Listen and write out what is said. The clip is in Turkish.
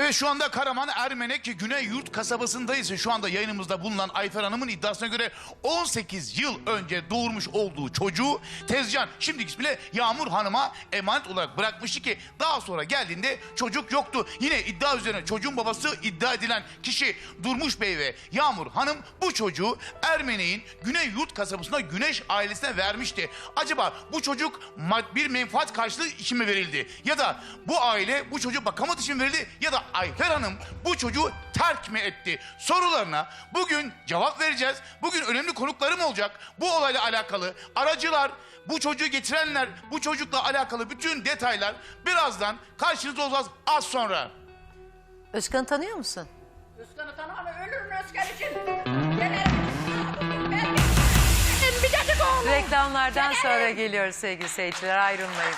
Evet şu anda Karaman Ermenek Güney Yurt kasabasındayız. Şu anda yayınımızda bulunan Ayfer Hanım'ın iddiasına göre 18 yıl önce doğurmuş olduğu çocuğu Tezcan şimdiki ismiyle Yağmur Hanım'a emanet olarak bırakmıştı ki daha sonra geldiğinde çocuk yoktu. Yine iddia üzerine çocuğun babası iddia edilen kişi Durmuş Bey ve Yağmur Hanım bu çocuğu Ermenek'in Güney Yurt kasabasında Güneş ailesine vermişti. Acaba bu çocuk bir menfaat karşılığı için mi verildi? Ya da bu aile bu çocuğu bakamadığı için verildi? Ya da Ayfer Hanım bu çocuğu terk mi etti? Sorularına bugün cevap vereceğiz. Bugün önemli konuklarım olacak. Bu olayla alakalı aracılar, bu çocuğu getirenler, bu çocukla alakalı bütün detaylar birazdan karşınızda olacağız az sonra. Özkan'ı tanıyor musun? Özkan'ı tanımam ölürüm Özkan için. Gelirim. Ben bir oğlum. Reklamlardan sonra geliyoruz sevgili seyirciler ayrılmayın.